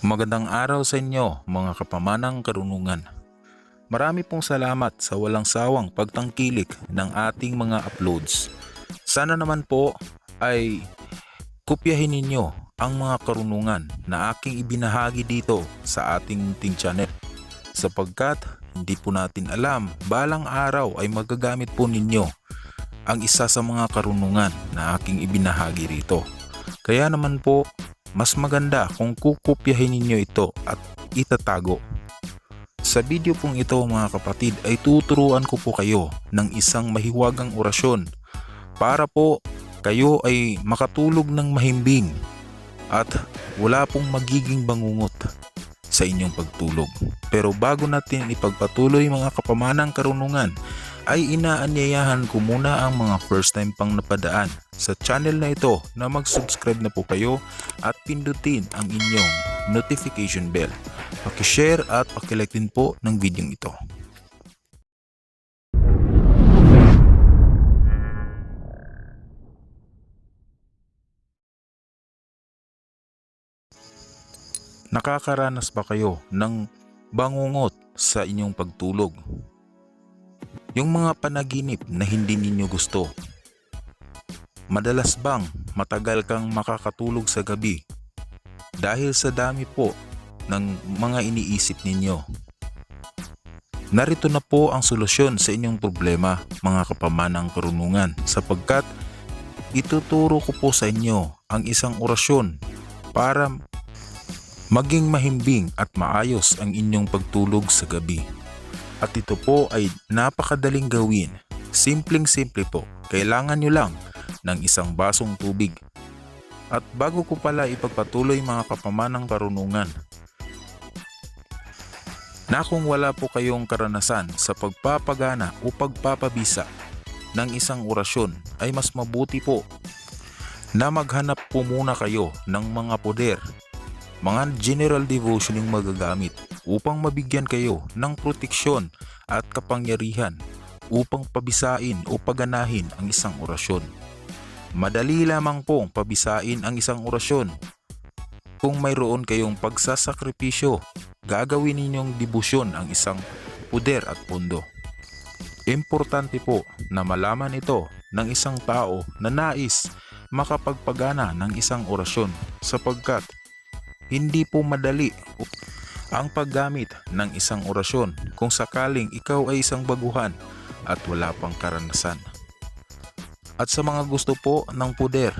Magandang araw sa inyo mga kapamanang karunungan. Marami pong salamat sa walang sawang pagtangkilik ng ating mga uploads. Sana naman po ay kopyahin ninyo ang mga karunungan na aking ibinahagi dito sa ating munting channel. Sapagkat hindi po natin alam, balang araw ay magagamit po ninyo ang isa sa mga karunungan na aking ibinahagi rito. Kaya naman po, mas maganda kung kukopyahin ninyo ito at itatago. Sa video pong ito mga kapatid ay tuturuan ko po kayo ng isang mahiwagang orasyon para po kayo ay makatulog ng mahimbing at wala pong magiging bangungot sa inyong pagtulog. Pero bago natin ipagpatuloy mga kapamanang karunungan ay inaanyayahan ko muna ang mga first time pang napadaan sa channel na ito na mag-subscribe na po kayo at pindutin ang inyong notification bell. Pakishare at pakilike din po ng video ito. Nakakaranas ba kayo ng bangungot sa inyong pagtulog? Yung mga panaginip na hindi ninyo gusto. Madalas bang matagal kang makakatulog sa gabi dahil sa dami po ng mga iniisip ninyo? Narito na po ang solusyon sa inyong problema mga kapamanang karunungan sapagkat ituturo ko po sa inyo ang isang orasyon para maging mahimbing at maayos ang inyong pagtulog sa gabi. At ito po ay napakadaling gawin. Simpleng-simple po. Kailangan nyo lang ng isang basong tubig. At bago ko pala ipagpatuloy mga kapamanang karunungan, na kung wala po kayong karanasan sa pagpapagana o pagpapabisa ng isang orasyon ay mas mabuti po na maghanap po muna kayo ng mga poder mga general devotion yung magagamit upang mabigyan kayo ng proteksyon at kapangyarihan upang pabisain o paganahin ang isang orasyon. Madali lamang pong pabisain ang isang orasyon. Kung mayroon kayong pagsasakripisyo, gagawin ninyong debosyon ang isang puder at pundo. Importante po na malaman ito ng isang tao na nais makapagpagana ng isang orasyon sapagkat hindi po madali ang paggamit ng isang orasyon kung sakaling ikaw ay isang baguhan at wala pang karanasan. At sa mga gusto po ng puder,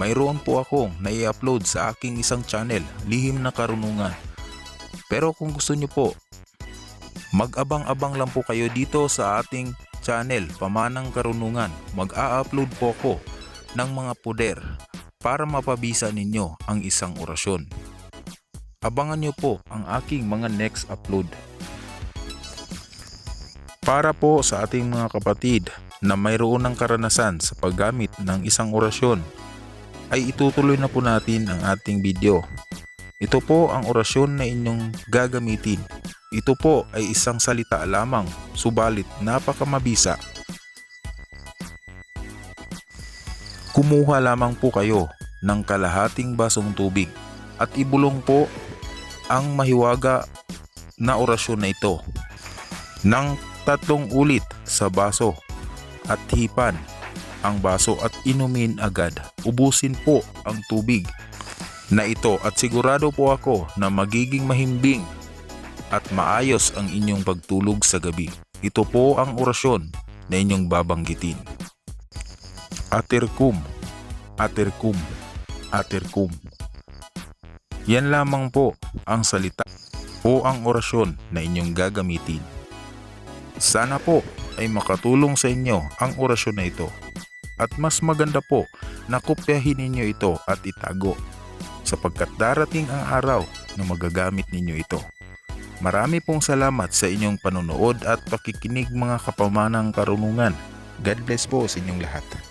mayroon po akong nai-upload sa aking isang channel, Lihim na Karunungan. Pero kung gusto nyo po, mag-abang-abang lang po kayo dito sa ating channel, Pamanang Karunungan. Mag-a-upload po ako ng mga puder para mapabisa ninyo ang isang orasyon. Abangan nyo po ang aking mga next upload. Para po sa ating mga kapatid na mayroon ng karanasan sa paggamit ng isang orasyon, ay itutuloy na po natin ang ating video. Ito po ang orasyon na inyong gagamitin. Ito po ay isang salita lamang, subalit napakamabisa. Kumuha lamang po kayo ng kalahating basong tubig at ibulong po ang mahiwaga na orasyon na ito ng tatlong ulit sa baso at hipan ang baso at inumin agad. Ubusin po ang tubig na ito at sigurado po ako na magiging mahimbing at maayos ang inyong pagtulog sa gabi. Ito po ang orasyon na inyong babanggitin. Aterkum, aterkum, aterkum. Yan lamang po ang salita o ang orasyon na inyong gagamitin. Sana po ay makatulong sa inyo ang orasyon na ito at mas maganda po na kopyahin ninyo ito at itago sapagkat darating ang araw na magagamit ninyo ito. Marami pong salamat sa inyong panonood at pakikinig mga kapamanang karunungan. God bless po sa inyong lahat.